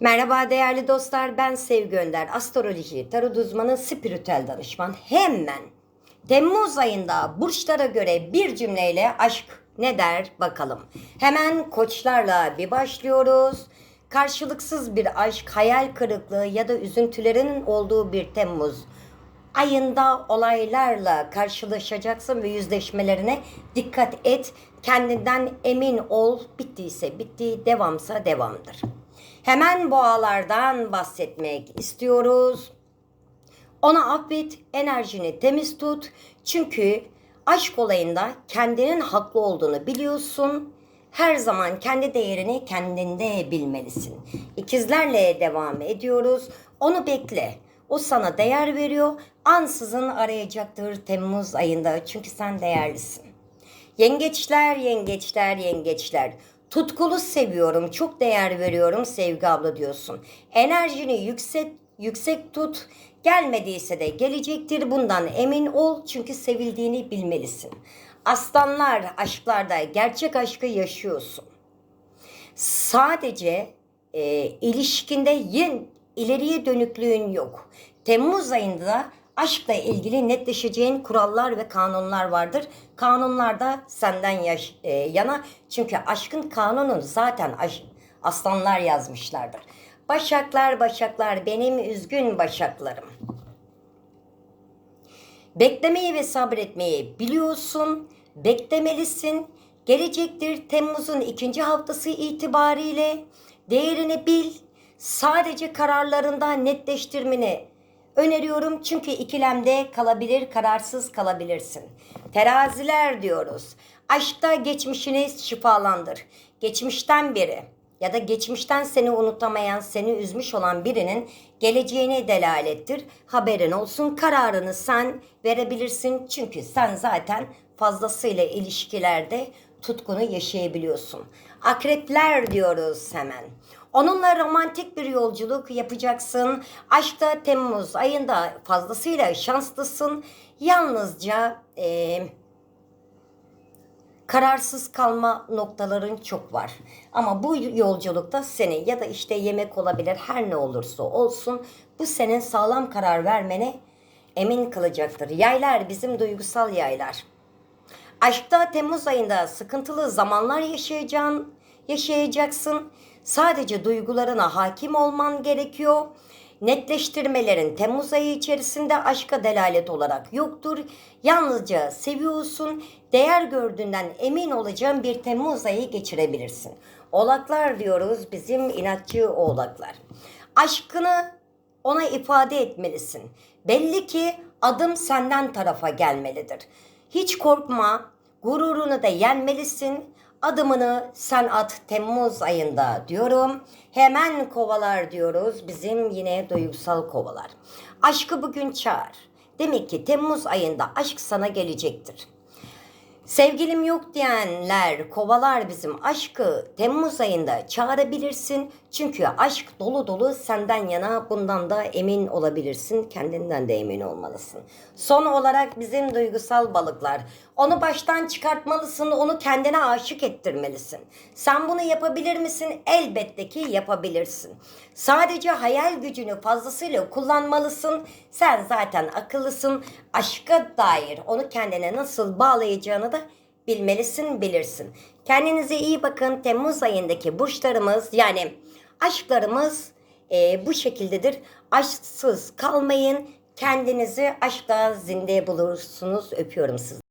Merhaba değerli dostlar ben Sevgi Önder astroloji tarot uzmanı spiritüel danışman hemen Temmuz ayında burçlara göre bir cümleyle aşk ne der bakalım. Hemen koçlarla bir başlıyoruz. Karşılıksız bir aşk, hayal kırıklığı ya da üzüntülerin olduğu bir Temmuz ayında olaylarla karşılaşacaksın ve yüzleşmelerine dikkat et. Kendinden emin ol. Bittiyse bitti, devamsa devamdır. Hemen boğalardan bahsetmek istiyoruz. Ona affet, enerjini temiz tut. Çünkü aşk olayında kendinin haklı olduğunu biliyorsun. Her zaman kendi değerini kendinde bilmelisin. İkizlerle devam ediyoruz. Onu bekle. O sana değer veriyor. Ansızın arayacaktır Temmuz ayında. Çünkü sen değerlisin. Yengeçler, yengeçler, yengeçler. Tutkulu seviyorum, çok değer veriyorum Sevgi abla diyorsun. Enerjini yüksek yüksek tut. Gelmediyse de gelecektir. Bundan emin ol çünkü sevildiğini bilmelisin. Aslanlar aşklarda gerçek aşkı yaşıyorsun. Sadece e, ilişkinde yen, ileriye dönüklüğün yok. Temmuz ayında aşkla ilgili netleşeceğin kurallar ve kanunlar vardır. Kanunlar da senden yaş, e, yana. Çünkü aşkın kanununu zaten aş, aslanlar yazmışlardır. Başaklar, başaklar, benim üzgün başaklarım. Beklemeyi ve sabretmeyi biliyorsun. Beklemelisin. Gelecektir Temmuz'un ikinci haftası itibariyle. Değerini bil. Sadece kararlarında netleştirmeni öneriyorum. Çünkü ikilemde kalabilir, kararsız kalabilirsin. Teraziler diyoruz. Aşkta geçmişini şifalandır. Geçmişten beri ya da geçmişten seni unutamayan, seni üzmüş olan birinin geleceğine delalettir. Haberin olsun. Kararını sen verebilirsin. Çünkü sen zaten fazlasıyla ilişkilerde tutkunu yaşayabiliyorsun. Akrepler diyoruz hemen. Onunla romantik bir yolculuk yapacaksın. Aşkta Temmuz ayında fazlasıyla şanslısın. Yalnızca eee kararsız kalma noktaların çok var. Ama bu yolculukta seni ya da işte yemek olabilir her ne olursa olsun bu senin sağlam karar vermene emin kılacaktır. Yaylar bizim duygusal yaylar. Aşkta Temmuz ayında sıkıntılı zamanlar yaşayacağın, yaşayacaksın. Sadece duygularına hakim olman gerekiyor. Netleştirmelerin Temmuz ayı içerisinde aşka delalet olarak yoktur. Yalnızca seviyorsun, değer gördüğünden emin olacağın bir Temmuz ayı geçirebilirsin. Oğlaklar diyoruz bizim inatçı oğlaklar. Aşkını ona ifade etmelisin. Belli ki adım senden tarafa gelmelidir. Hiç korkma, gururunu da yenmelisin. Adımını sen at Temmuz ayında diyorum. Hemen kovalar diyoruz. Bizim yine duygusal kovalar. Aşkı bugün çağır. Demek ki Temmuz ayında aşk sana gelecektir. Sevgilim yok diyenler kovalar bizim aşkı Temmuz ayında çağırabilirsin. Çünkü aşk dolu dolu senden yana bundan da emin olabilirsin. Kendinden de emin olmalısın. Son olarak bizim duygusal balıklar. Onu baştan çıkartmalısın. Onu kendine aşık ettirmelisin. Sen bunu yapabilir misin? Elbette ki yapabilirsin. Sadece hayal gücünü fazlasıyla kullanmalısın. Sen zaten akıllısın. Aşka dair onu kendine nasıl bağlayacağını da bilmelisin, bilirsin. Kendinize iyi bakın. Temmuz ayındaki burçlarımız yani aşklarımız e, bu şekildedir. Aşksız kalmayın. Kendinizi aşkla zinde bulursunuz. Öpüyorum sizi.